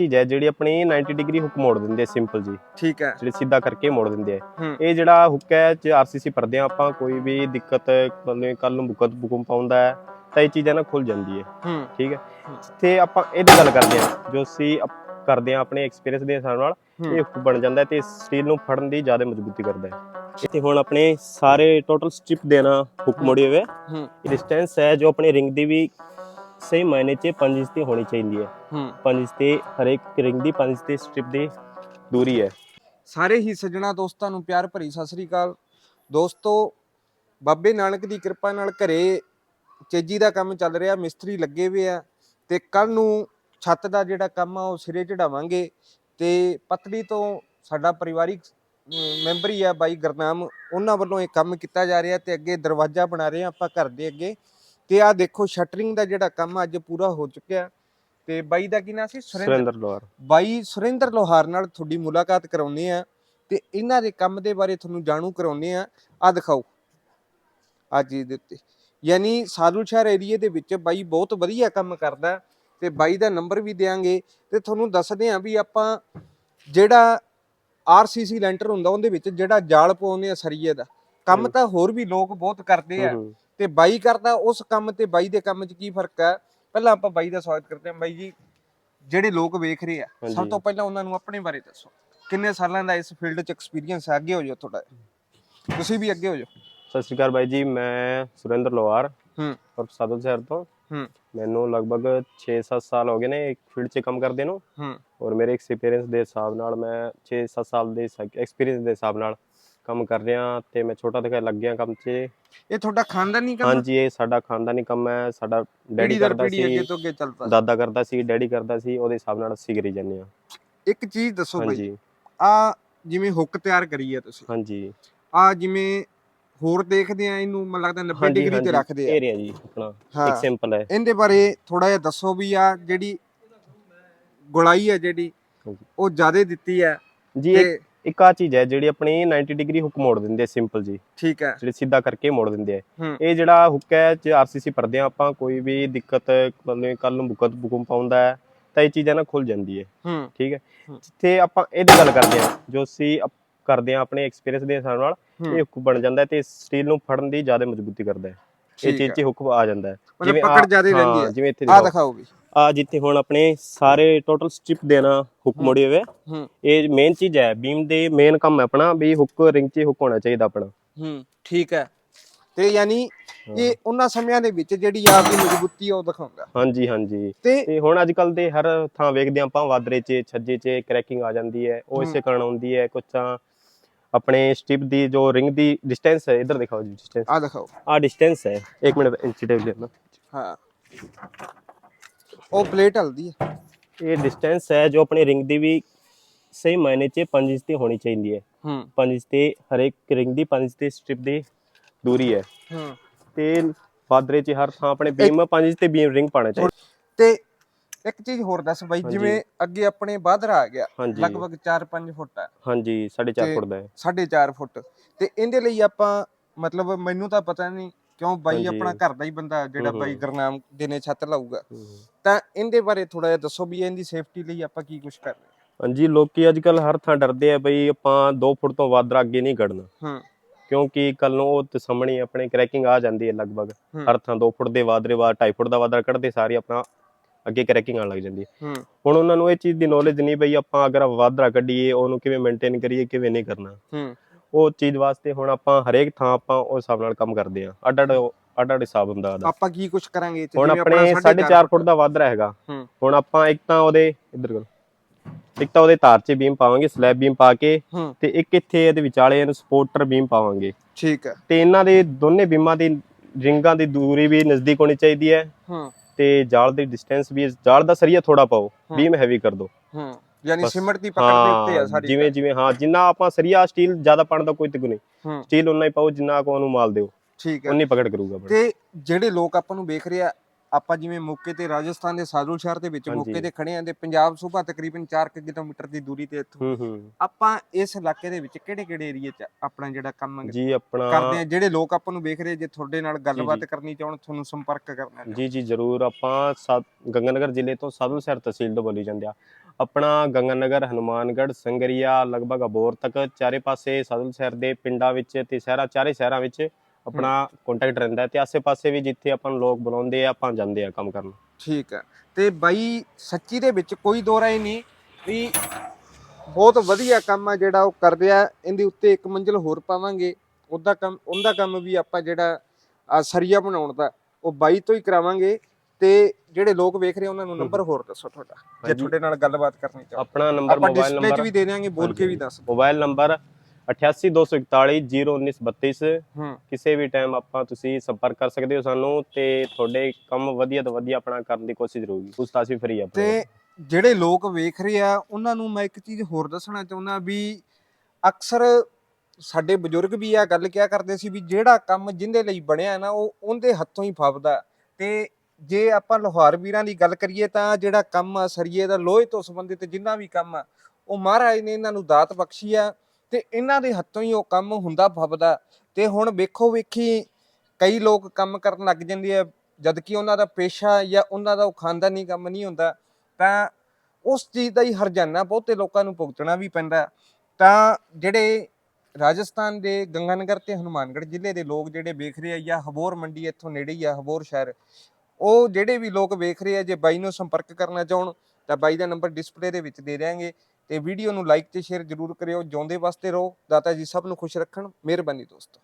ਚੀਜ਼ ਹੈ ਜਿਹੜੀ ਆਪਣੀ 90 ਡਿਗਰੀ ਹੁੱਕ ਮੋੜ ਦਿੰਦੇ ਆ ਸਿੰਪਲ ਜੀ। ਠੀਕ ਹੈ। ਜਿਹੜੀ ਸਿੱਧਾ ਕਰਕੇ ਮੋੜ ਦਿੰਦੇ ਆ। ਹੂੰ। ਇਹ ਜਿਹੜਾ ਹੁੱਕ ਹੈ ਜੇ ਆਰਸੀਸੀ ਭਰਦੇ ਆ ਆਪਾਂ ਕੋਈ ਵੀ ਦਿੱਕਤ ਕੱਲ ਨੂੰ ਬੁਕਤ ਬੁਕਮ ਪਾਉਂਦਾ ਹੈ ਤਾਂ ਇਹ ਚੀਜ਼ਾਂ ਨਾ ਖੁੱਲ ਜਾਂਦੀ ਹੈ। ਹੂੰ। ਠੀਕ ਹੈ। ਹੂੰ। ਤੇ ਆਪਾਂ ਇਹਦੀ ਗੱਲ ਕਰਦੇ ਆ ਜੋ ਅਸੀਂ ਅਪ- ਕਰਦੇ ਆ ਆਪਣੇ ਐਕਸਪੀਰੀਅੰਸ ਦੇ ਹਿਸਾਬ ਨਾਲ ਹੂੰ। ਇਹ ਹੁੱਕ ਬਣ ਜਾਂਦਾ ਹੈ ਤੇ ਸਟੀਲ ਨੂੰ ਫੜਨ ਦੀ ਜ਼ਿਆਦਾ ਮਜ਼ਬੂਤੀ ਕਰਦਾ ਹੈ। ਇੱਥੇ ਹੁਣ ਆਪਣੇ ਸਾਰੇ ਟੋਟਲ ਸਟ੍ਰਿਪ ਦੇਣਾ ਹੁੱਕ ਹੂੰ। ਮੋੜੇ ਹੋਏ ਹੂੰ। ਡਿਸਟੈਂਸ ਹੈ ਜੋ ਆਪਣੇ ਰਿੰਗ ਦੀ ਵੀ ਸਹੀ ਮਾਇਨੇ 'ਚ 5 ਇੰਚ ਦੀ ਹੋਣੀ ਚਾਹੀਦੀ ਹੈ। ਹੂੰ। 5 ਇੰਚ ਤੇ ਹਰੇਕ ਰਿੰਗ ਦੀ 5 ਇੰਚ ਦੀ ਸਟ੍ਰਿਪ ਦੀ ਦੂਰੀ ਹੈ। ਸਾਰੇ ਹੀ ਸੱਜਣਾ ਦੋਸਤਾਂ ਨੂੰ ਪਿਆਰ ਭਰੀ ਸਤਿ ਸ੍ਰੀ ਅਕਾਲ। ਦੋਸਤੋ ਬਾਬੇ ਨਾਨਕ ਦੀ ਕਿਰਪਾ ਨਾਲ ਘਰੇ ਚੇਜੀ ਦਾ ਕੰਮ ਚੱਲ ਰਿਹਾ ਮਿਸਤਰੀ ਲੱਗੇ ਹੋਏ ਆ ਤੇ ਕੱਲ ਨੂੰ ਛੱਤ ਦਾ ਜਿਹੜਾ ਕੰਮ ਆ ਉਹ ਸਿਰੇ ਚੜਾਵਾਂਗੇ ਤੇ ਪਤਲੀ ਤੋਂ ਸਾਡਾ ਪਰਿਵਾਰਿਕ ਅਮ, ਮੈਂਬਰ ਹੀ ਆ ਬਾਈ ਗੁਰਨਾਮ ਉਹਨਾਂ ਵੱਲੋਂ ਇਹ ਕੰਮ ਕੀਤਾ ਜਾ ਰਿਹਾ ਤੇ ਅੱਗੇ ਦਰਵਾਜ਼ਾ ਬਣਾ ਰਹੇ ਆ ਆਪਾਂ ਘਰ ਦੇ ਅੱਗੇ। ਤੇ ਆ ਦੇਖੋ ਸ਼ਟਰਿੰਗ ਦਾ ਜਿਹੜਾ ਕੰਮ ਅੱਜ ਪੂਰਾ ਹੋ ਚੁੱਕਿਆ ਤੇ ਬਾਈ ਦਾ ਕੀ ਨਾਂ ਸੀ? ਸੁਰਿੰਦਰ ਲੋਹਾਰ। ਬਾਈ ਸੁਰਿੰਦਰ ਲੋਹਾਰ ਨਾਲ ਤੁਹਾਡੀ ਮੁਲਾਕਾਤ ਕਰਾਉਨੇ ਆ ਤੇ ਇਹਨਾਂ ਦੇ ਕੰਮ ਦੇ ਬਾਰੇ ਤੁਹਾਨੂੰ ਜਾਣੂ ਕਰਾਉਨੇ ਆ ਆ ਦਿਖਾਓ। ਆ ਚੀਜ਼ ਦੇ ਉੱਤੇ। ਯਾਨੀ ਸਾਧੂ ਸ਼ਹਿਰ ਏਰੀਏ ਦੇ ਵਿੱਚ ਬਾਈ ਬਹੁਤ ਵਧੀਆ ਕੰਮ ਕਰਦਾ ਤੇ ਬਾਈ ਦਾ ਨੰਬਰ ਵੀ ਦੇਾਂਗੇ ਤੇ ਤੁਹਾਨੂੰ ਦੱਸਦੇ ਆ ਵੀ ਆਪਾਂ ਜਿਹੜਾ ਆਰਸੀਸੀ ਲੈਂਟਰ ਹੁੰਦਾ ਉਹਦੇ ਵਿੱਚ ਜਿਹੜਾ ਜਾਲ ਪਾਉਂਦੇ ਆ ਸਰੀਏ ਦਾ ਕੰਮ। ਤਾਂ ਹੋਰ ਵੀ ਲੋਕ ਬਹੁਤ ਕਰਦੇ ਆ। ਤੇ ਬਾਈ ਕਰਦਾ ਉਸ ਕੰਮ ਤੇ ਬਾਈ ਦੇ ਕੰਮ 'ਚ ਕੀ ਫ਼ਰਕ ਹੈ? ਪਹਿਲਾਂ ਆਪਾਂ ਬਾਈ ਦਾ ਸਵਾਗਤ ਕਰਦੇ ਹਾਂ। ਬਾਈ ਜੀ ਜਿਹੜੇ ਲੋਕ ਵੇਖ ਰਹੇ ਆ ਸਭ। ਤੋਂ ਪਹਿਲਾਂ ਉਹਨਾਂ ਨੂੰ ਆਪਣੇ ਬਾਰੇ ਦੱਸੋ। ਕਿੰਨੇ ਸਾਲਾਂ ਦਾ ਇਸ ਫੀਲਡ 'ਚ ਐਕਸਪੀਰੀਅੰਸ ਹੈ? ਅੱਗੇ ਹੋ ਜਾਓ ਤੁਹਾਡਾ ਤੁਸੀਂ ਵੀ ਅੱਗੇ ਹੋ ਜਾਓ। ਸਤਿ ਸ਼੍ਰੀ ਅਕਾਲ ਬਾਈ ਜੀ ਮੈਂ ਸੁਰਿੰਦਰ ਲੋਹਾਰ ਹੂੰ। ਔਰ ਸਾਦੋ ਸ਼ਹਿਰ ਤੋਂ। ਹੂੰ। ਮੈਨੂੰ ਲਗਭਗ 6-7 ਸਾਲ ਹੋ ਗਏ ਨੇ ਇੱਕ ਫੀਲਡ 'ਚ ਕੰਮ ਕਰਦੇ ਨੂੰ। ਹੂੰ। ਔਰ ਮੇਰੇ ਐਕਸਪੀਰੀਅੰਸ ਦੇ ਹਿਸਾਬ ਨਾਲ ਮੈਂ 6-7 ਸਾਲ ਦੇ ਐਕਸਪੀਰੀਅੰਸ ਦੇ ਹਿਸਾਬ ਨਾਲ ਕੰਮ ਕਰ ਰਿਹਾ ਤੇ ਮੈਂ ਛੋਟਾ ਜਿਹਾ ਲੱਗ ਗਿਆ ਕੰਮ 'ਚ। ਇਹ ਤੁਹਾਡਾ ਖਾਨਦਾਨੀ ਕੰਮ ਹਾਂਜੀ ਇਹ ਸਾਡਾ ਖਾਨਦਾਨੀ ਕੰਮ ਹੈ ਸਾਡਾ ਡੈਡੀ ਕਰਦਾ ਪੀੜੀ ਅੱਗੇ ਸੀ ਤੋਂ ਅੱਗੇ ਚੱਲਦਾ ਦਾਦਾ ਕਰਦਾ ਸੀ ਡੈਡੀ ਕਰਦਾ ਸੀ ਉਹਦੇ ਹਿਸਾਬ ਨਾਲ ਅਸੀਂ ਕਰੀ ਜਾਂਦੇ ਹਾਂ। ਇੱਕ ਚੀਜ਼ ਦੱਸੋ ਹਾਂਜੀ। ਆ ਜਿਵੇਂ ਹੁੱਕ ਤਿਆਰ ਕਰੀ ਹੈ ਤੁਸੀਂ ਹਾਂਜੀ। ਆ ਜਿਵੇਂ ਹੋਰ ਦੇਖਦੇ ਆ ਇਹਨੂੰ ਮੈਨੂੰ ਲੱਗਦਾ 90 ਡਿਗਰੀ ਤੇ ਰੱਖਦੇ ਆ। ਏਰੀਆ ਜੀ ਆਪਣਾ ਇੱਕ ਸਿੰਪਲ ਹੈ। ਇਹਦੇ ਬਾਰੇ ਥੋੜਾ ਜਿਹਾ ਦੱਸੋ ਵੀ ਆ ਜਿਹੜੀ ਗੁਲਾਈ ਹੈ ਜਿਹੜੀ। ਉਹ ਜ਼ਿਆਦਾ ਦਿੱਤੀ ਹੈ ਜੀ ਇੱਕ ਆ ਚੀਜ਼ ਹੈ ਜਿਹੜੀ ਆਪਣੀ 90 ਡਿਗਰੀ ਹੁੱਕ ਮੋੜ ਦਿੰਦੇ ਆ ਸਿੰਪਲ ਜੀ। ਠੀਕ ਹੈ। ਜਿਹੜੀ ਸਿੱਧਾ ਕਰਕੇ ਮੋੜ ਦਿੰਦੇ ਆ ਇਹ ਜਿਹੜਾ ਹੁੱਕ ਹੈ ਜੇ ਆਰਸੀਸੀ ਭਰਦੇ ਆ ਆਪਾਂ ਕੋਈ ਵੀ ਦਿੱਕਤ ਕੱਲ ਨੂੰ ਬੁਕਤ ਬੁਕਮ ਪਾਉਂਦਾ ਹੈ ਤਾਂ ਇਹ ਚੀਜ਼ਾਂ ਨਾ ਖੁੱਲ ਜਾਂਦੀ ਹੈ। ਠੀਕ ਹੈ। ਜਿੱਥੇ ਆਪਾਂ ਇਹਦੀ ਗੱਲ ਕਰਦੇ ਆ ਜੋ ਅਪ- ਕਰਦੇ ਆ ਆਪਣੇ ਐਕਸਪੀਰੀਅੰਸ ਦੇ ਹਿਸਾਬ ਨਾਲ। ਇਹ ਹੁੱਕ ਬਣ ਜਾਂਦਾ ਤੇ ਸਟੀਲ ਨੂੰ ਫੜਨ ਦੀ ਜ਼ਿਆਦਾ ਮਜ਼ਬੂਤੀ ਕਰਦਾ ਹੈ। ਇਹ ਚੀਜ਼। 'ਚ ਹੁੱਕ ਆ ਜਾਂਦਾ ਹੈ। ਮਤਲਬ ਆਹ- ਪਕੜ ਜ਼ਿਆਦਾ ਰਹਿੰਦੀ ਹਾਂ, ਜਿਵੇਂ ਇੱਥੇ ਆ ਦੇਖੋ ਦਿਖਾਓ ਵੀ। ਆ ਜਿੱਥੇ ਹੁਣ ਆਪਣੇ ਸਾਰੇ ਟੋਟਲ ਸਟ੍ਰਿਪ ਦੇਣਾ ਹੁੱਕ। ਮੋੜੇ ਹੋਏ ਹੂੰ। ਇਹ ਮੇਨ ਚੀਜ਼ ਹੈ ਬੀਮ ਦੇ ਮੇਨ ਕੰਮ ਹੈ ਆਪਣਾ ਵੀ ਹੁੱਕ ਰਿੰਗ 'ਚ ਹੁੱਕ ਹੋਣਾ ਚਾਹੀਦਾ ਆਪਣਾ। ਹੂੰ ਠੀਕ ਹੈ। ਤੇ ਯਾਨੀ ਇਹ ਉਹਨਾਂ ਸਮਿਆਂ ਦੇ ਵਿੱਚ ਜਿਹੜੀ ਆਪ ਦੀ ਮਜ਼ਬੂਤੀ ਆ ਉਹ ਦਿਖਾਉਂਦਾ। ਹਾਂਜੀ ਹਾਂਜੀ। ਤੇ ਤੇ ਹੁਣ ਅੱਜ ਕੱਲ ਦੇ ਹਰ ਥਾਂ ਵੇਖਦੇ ਹਾਂ ਆਪਾਂ ਵਾਦਰੇ 'ਚ ਛੱਜੇ 'ਚ ਕ੍ਰੈਕਿੰਗ ਆ ਜਾਂਦੀ ਹੈ ਉਹ। ਇਸੇ ਕਾਰਨ ਆਉਂਦੀ ਹੈ ਕੁਝ ਤਾਂ ਆਪਣੇ ਸਟ੍ਰਿਪ ਦੀ ਜੋ ਰਿੰਗ ਦੀ ਡਿਸਟੈਂਸ ਹੈ ਇਧਰ ਦਿਖਾਓ ਜੀ ਡਿਸਟੈਂਸ ਆ ਦਿਖਾਓ। ਆ ਡਿਸਟੈਂਸ ਹੈ 1 ਮਿੰਟ ਇੰਚ ਟੇਪ ਲੈਣਾ ਹਾਂ। ਉਹ ਪਲੇਟ ਹਲਦੀ ਹੈ ਇਹ ਡਿਸਟੈਂਸ ਹੈ ਜੋ ਆਪਣੀ ਰਿੰਗ ਦੀ ਵੀ ਸਹੀ ਮਾਇਨੇ 'ਚ 5 ਇੰਚ ਦੀ ਹੋਣੀ ਚਾਹੀਦੀ ਹੈ। ਹੂੰ। 5 ਇੰਚ ਤੇ ਹਰੇਕ ਰਿੰਗ ਦੀ 5 ਇੰਚ ਦੀ ਸਟ੍ਰਿਪ ਦੀ ਦੂਰੀ ਹੈ। ਹੂੰ। ਤੇ ਵਾਦਰੇ 'ਚ ਹਰ ਥਾਂ ਆਪਣੇ ਬੀਮ 5 ਇੰਚ ਤੇ ਬੀਮ ਰਿੰਗ ਪਾਣਾ ਚਾਹੀਦਾ। ਤੇ ਇੱਕ ਚੀਜ਼ ਹੋਰ ਦੱਸ ਬਾਈ। ਜਿਵੇਂ ਅੱਗੇ ਆਪਣੇ ਬਾਦਰਾ ਆ ਗਿਆ ਹਾਂਜੀ। ਲਗਭਗ 4-5 ਫੁੱਟ ਹੈ ਹਾਂਜੀ 4.5 ਤੇ- ਫੁੱਟ ਦਾ ਹੈ। 4.5 ਫੁੱਟ। ਤੇ ਇਹਦੇ ਲਈ ਆਪਾਂ ਮਤਲਬ ਮੈਨੂੰ ਤਾਂ ਪਤਾ ਨਹੀਂ ਕਿਉਂ ਬਾਈ ਹਾਂਜੀ। ਆਪਣਾ ਘਰ ਦਾ ਹੀ ਬੰਦਾ ਜਿਹੜਾ ਬਾਈ ਹੂੰ। ਗਰਨਾਮ ਦੇ ਨੇ ਛੱਤ ਲਾਊਗਾ। ਤਾਂ ਇਹਦੇ ਬਾਰੇ ਥੋੜਾ ਜਿਹਾ ਦੱਸੋ ਵੀ ਇਹਦੀ ਸੇਫਟੀ ਲਈ ਆਪਾਂ ਕੀ ਕੁਝ ਕਰ ਰਹੇ ਹਾਂਜੀ ਲੋਕੀ ਅੱਜ ਕੱਲ ਹਰ ਥਾਂ ਡਰਦੇ ਆ ਬਈ ਆਪਾਂ 2 ਫੁੱਟ ਤੋਂ ਵੱਧ ਅੱਗੇ ਨਹੀਂ ਕੱਢਣਾ। ਹਾਂ। ਕਿਉਂਕਿ ਕੱਲ ਨੂੰ ਉਹ ਤੇ ਸਾਹਮਣੇ ਆਪਣੇ ਕ੍ਰੈਕਿੰਗ ਆ ਜਾਂਦੀ ਹੈ ਲਗਭਗ। ਹੂੰ। ਹਰ ਥਾਂ 2 ਫੁੱਟ ਦੇ ਵਾਧਰੇ ਬਾਅਦ 2.5 ਫੁੱਟ ਦਾ ਵਾਧਰਾ ਕੱਢਦੇ ਸਾਰੀ ਆਪਣਾ ਅੱਗੇ ਕ੍ਰੈਕਿੰਗ ਆਉਣ ਲੱਗ ਜਾਂਦੀ ਹੈ। ਹੂੰ। ਹੁਣ ਉਹਨਾਂ ਨੂੰ ਇਹ ਚੀਜ਼ ਦੀ ਨੌਲੇਜ ਨਹੀਂ ਬਈ ਆਪਾਂ ਅਗਰ ਵਾਧਰਾ ਕੱਢੀਏ ਉਹਨੂੰ ਕਿਵੇਂ ਮੇਨਟੇਨ ਕਰੀਏ ਕਿਵੇਂ ਨਹੀਂ ਕਰਨਾ। ਹੂੰ। ਉਹ ਚੀਜ਼ ਵਾਸਤੇ ਹੁਣ ਆਪਾਂ ਹਰੇਕ ਥਾਂ ਆਪਾਂ ਉਸ ਹਿਸਾਬ ਨਾਲ ਕੰਮ ਕਰਦੇ ਆ ਅੱਡ ਅੱਡ ਅੱਡ ਅੱਡ ਹਿਸਾਬ ਹੁੰਦਾ ਉਹਦਾ। ਆਪਾਂ ਕੀ ਕੁਝ ਕਰਾਂਗੇ? ਹੁਣ ਆਪਣੇ ਆਪਣਾ 4.5 ਫੁੱਟ ਦਾ ਵਾਧਰਾ ਹੈਗਾ। ਹੁਣ ਆਪਾਂ ਇੱਕ ਤਾਂ ਉਹਦੇ ਇੱਧਰ ਕਰੋ ਇੱਕ ਤਾਂ ਉਹਦੇ ਤਾਰ 'ਚ ਬੀਮ ਪਾਵਾਂਗੇ ਸਲੈਬ ਬੀਮ ਪਾ ਕੇ ਤੇ ਇੱਕ ਇੱਥੇ ਇਹਦੇ ਵਿਚਾਲੇ ਇਹਨੂੰ ਸਪੋਰਟਰ ਬੀਮ ਪਾਵਾਂਗੇ। ਠੀਕ ਹੈ। ਤੇ ਇਹਨਾਂ ਦੇ ਦੋਨੇ ਬੀਮਾਂ ਦੀ ਰਿੰਗਾਂ ਦੀ ਦੂਰੀ ਵੀ ਨਜ਼ਦੀਕ ਹੋਣੀ ਚਾਹੀਦੀ ਹੈ। ਹੂੰ। ਤੇ ਜਾਲ ਦੀ ਡਿਸਟੈਂਸ ਵੀ ਜਾਲ ਦਾ ਸਰੀਆ ਥੋੜਾ ਪਾਓ। ਬੀਮ ਹੈਵੀ ਕਰ ਦਿਓ ਹੂੰ। ਯਾਨੀ ਬਸ। ਸਿਮਟ ਦੀ ਪਕੜ ਦੇ ਉੱਤੇ ਆ ਹਾਂ ਸਾਰੀ ਜਿਵੇਂ ਜਿਵੇਂ ਹਾਂ ਜਿੰਨਾ ਆਪਾਂ ਸਰੀਆ ਸਟੀਲ ਜ਼ਿਆਦਾ ਪਾਉਣ ਦਾ ਕੋਈ ਤਕ ਨਹੀਂ ਹੂੰ ਸਟੀਲ ਉਨਾ ਹੀ ਪਾਓ ਜਿੰਨਾ ਕੋ ਉਹਨੂੰ ਮਾਲ ਦਿਓ ਠੀਕ ਹੈ ਉਨੀ ਪਕੜ ਕਰੂਗਾ। ਤੇ ਜਿਹੜੇ ਲੋਕ ਆਪਾਂ ਨੂੰ ਵੇਖ ਰਹੇ ਆ ਆਪਾਂ ਜਿਵੇਂ ਮੌਕੇ ਤੇ ਰਾਜਸਥਾਨ ਦੇ ਸਾਦੁਲ ਸ਼ਹਿਰ ਦੇ ਵਿੱਚ। ਮੌਕੇ ਤੇ ਖੜੇ ਆਂ ਤੇ ਪੰਜਾਬ ਸੂਬਾ ਤਕਰੀਬਨ 4 ਕਿਲੋਮੀਟਰ ਦੀ ਦੂਰੀ ਤੇ ਇੱਥੋਂ ਹੂੰ ਹੂੰ ਆਪਾਂ ਇਸ ਇਲਾਕੇ ਦੇ ਵਿੱਚ ਕਿਹੜੇ ਕਿਹੜੇ ਏਰੀਏ 'ਚ ਆਪਣਾ ਜਿਹੜਾ ਕੰਮ ਜੀ ਆਪਣਾ ਕਰਦੇ ਆ ਜਿਹੜੇ ਲੋਕ ਆਪਾਂ ਨੂੰ ਵੇਖ ਰਹੇ ਜੇ ਤੁਹਾਡੇ ਨਾਲ ਗੱਲਬਾਤ। ਕਰਨੀ ਚਾਹਣ ਤੁਹਾਨੂੰ ਸੰਪਰਕ ਕਰਨਾ। ਜੀ ਜੀ ਜ਼ਰੂਰ ਆਪਾਂ ਗੰਗਾਨਗਰ ਜ਼ਿਲ੍ਹੇ ਤੋਂ ਸਾਧੂ ਸ਼ਹਿਰ ਤਹਿਸੀਲ ਤੋਂ ਬੋਲੀ ਜਾਂਦੇ ਆ ਆਪਣਾ ਗੰਗਾਨਗਰ ਹਨੂਮਾਨਗੜ੍ਹ ਸੰਗਰੀਆ ਲਗਭਗ ਅਬੋਰ ਤੱਕ ਚਾਰੇ ਪਾਸੇ ਸਦਲ ਸ਼ਹਿਰ ਦੇ ਪਿੰਡਾਂ ਵਿੱਚ ਤੇ ਸ਼ਹਿਰਾਂ ਚਾਰੇ ਸ਼ਹਿਰਾਂ ਵਿੱਚ ਆਪਣਾ ਕੰਟੈਕਟ ਰਹਿੰਦਾ ਹੈ ਤੇ ਆਸੇ-ਪਾਸੇ ਵੀ ਜਿੱਥੇ ਆਪਾਂ ਨੂੰ ਲੋਕ ਬੁਲਾਉਂਦੇ ਆ ਆਪਾਂ ਜਾਂਦੇ ਆ ਕੰਮ ਕਰਨ। ਠੀਕ ਹੈ। ਤੇ ਬਾਈ ਸੱਚੀ ਦੇ ਵਿੱਚ ਕੋਈ ਦੋ ਰਾਏ ਨਹੀਂ ਵੀ ਬਹੁਤ ਵਧੀਆ ਕੰਮ ਆ ਜਿਹੜਾ ਉਹ ਕਰ ਰਿਹਾ ਇਹਦੇ ਉੱਤੇ ਇੱਕ ਮੰਜ਼ਿਲ ਹੋਰ ਪਾਵਾਂਗੇ। ਉਹਦਾ ਕੰਮ ਉਹਦਾ ਕੰਮ ਵੀ ਆਪਾਂ ਜਿਹੜਾ ਆ ਸਰੀਆ ਬਣਾਉਣ ਦਾ ਉਹ ਬਾਈ ਤੋਂ ਹੀ ਕਰਾਵਾਂਗੇ। ਤੇ ਜਿਹੜੇ ਲੋਕ ਵੇਖ ਰਹੇ ਉਹਨਾਂ ਨੂੰ ਨੰਬਰ ਹੋਰ ਦੱਸੋ ਤੁਹਾਡਾ। ਜੇ। ਤੁਹਾਡੇ ਨਾਲ ਗੱਲਬਾਤ ਕਰਨੀ ਚਾਹੋ। ਆਪਣਾ ਨੰਬਰ ਆਪਾਂ ਮੋਬਾਈਲ ਡਿਸਪਲੇ 'ਚ ਨੰਬਰ ਵੀ ਦੇ ਦਿਆਂਗੇ ਬੋਲ ਕੇ ਵੀ ਦੱਸ। ਮੋਬਾਈਲ ਨੰਬਰ 8824101932 ਹੂੰ। ਕਿਸੇ ਵੀ ਟਾਈਮ ਆਪਾਂ ਤੁਸੀਂ ਸੰਪਰਕ ਕਰ ਸਕਦੇ ਹੋ ਸਾਨੂੰ ਤੇ ਤੁਹਾਡੇ ਕੰਮ ਵਧੀਆ ਤੋਂ ਵਧੀਆ ਆਪਣਾ ਕਰਨ ਦੀ ਕੋਸ਼ਿਸ਼ ਰਹੂਗੀ। ਪੁੱਛਤਾਛ ਵੀ ਫਰੀ ਆ ਆਪਣੇ। ਤੇ ਜਿਹੜੇ ਲੋਕ ਵੇਖ ਰਹੇ ਆ ਉਹਨਾਂ ਨੂੰ ਮੈਂ ਇੱਕ ਚੀਜ਼ ਹੋਰ ਦੱਸਣਾ ਚਾਹੁੰਦਾ ਵੀ ਅਕਸਰ ਸਾਡੇ ਬਜ਼ੁਰਗ ਵੀ ਆ ਗੱਲ ਕਿਹਾ ਕਰਦੇ ਸੀ ਵੀ ਜਿਹੜਾ ਕੰਮ ਜਿੰਦੇ ਲਈ ਬਣਿਆ ਨਾ ਉਹ ਉਹਦੇ ਹੱਥੋਂ ਹੀ ਫੱਬਦਾ ਤੇ ਜੇ ਆਪਾਂ ਲੋਹਾਰ ਵੀਰਾਂ ਦੀ ਗੱਲ ਕਰੀਏ ਤਾਂ ਜਿਹੜਾ ਕੰਮ ਸਰੀਏ ਦਾ ਲੋਹੇ ਤੋਂ ਸੰਬੰਧਿਤ ਜਿੰਨਾ ਵੀ ਕੰਮ ਆ ਉਹ ਮਹਾਰਾਜ ਨੇ ਇਹਨਾਂ ਨੂੰ ਦਾਤ ਬਖਸ਼ੀ ਆ। ਤੇ ਇਹਨਾਂ ਦੇ ਹੱਥੋਂ ਹੀ ਉਹ ਕੰਮ ਹੁੰਦਾ ਫੱਬਦਾ ਤੇ ਹੁਣ ਵੇਖੋ ਵੇਖੀ ਕਈ ਲੋਕ ਕੰਮ ਕਰਨ ਲੱਗ ਜਾਂਦੇ ਆ, ਜਦ ਕਿ ਉਹਨਾਂ ਦਾ ਪੇਸ਼ਾ ਜਾਂ ਉਹਨਾਂ ਦਾ ਉਹ ਖਾਨਦਾਨੀ ਕੰਮ ਨਹੀਂ ਹੁੰਦਾ। ਤਾਂ ਉਸ ਚੀਜ਼ ਦਾ ਹੀ ਹਰਜਾਨਾ ਬਹੁਤੇ ਲੋਕਾਂ ਨੂੰ ਭੁਗਤਣਾ ਵੀ ਪੈਂਦਾ। ਤਾਂ ਜਿਹੜੇ ਰਾਜਸਥਾਨ ਦੇ ਗੰਗਾਨਗਰ ਤੇ ਹਨੂਮਾਨਗੜ੍ਹ ਜ਼ਿਲ੍ਹੇ ਦੇ ਲੋਕ ਜਿਹੜੇ ਵੇਖ ਰਹੇ ਆ ਜਾਂ ਹਬੋਰ ਮੰਡੀ ਇੱਥੋਂ ਨੇੜੇ ਹੀ ਆ, ਹਬੋਰ ਸ਼ਹਿਰ, ਉਹ ਜਿਹੜੇ ਵੀ ਲੋਕ ਵੇਖ ਰਹੇ ਆ, ਜੇ ਬਾਈ ਨੂੰ ਸੰਪਰਕ ਕਰਨਾ ਚਾਹਣ ਤਾਂ ਬਾਈ ਦਾ ਨੰਬਰ ਡਿਸਪਲੇ ਦੇ ਵਿੱਚ ਦੇ ਦਿਆਂਗੇ। ਤੇ ਵੀਡੀਓ ਨੂੰ ਲਾਈਕ ਤੇ ਸ਼ੇਅਰ ਜ਼ਰੂਰ ਕਰਿਓ, ਜਿਉਂਦੇ ਵਾਸਤੇ ਰਹੋ, ਦਾਤਾ ਜੀ ਸਭ ਨੂੰ ਖੁਸ਼ ਰੱਖਣ, ਮਿਹਰਬਾਨੀ ਦੋਸਤੋ।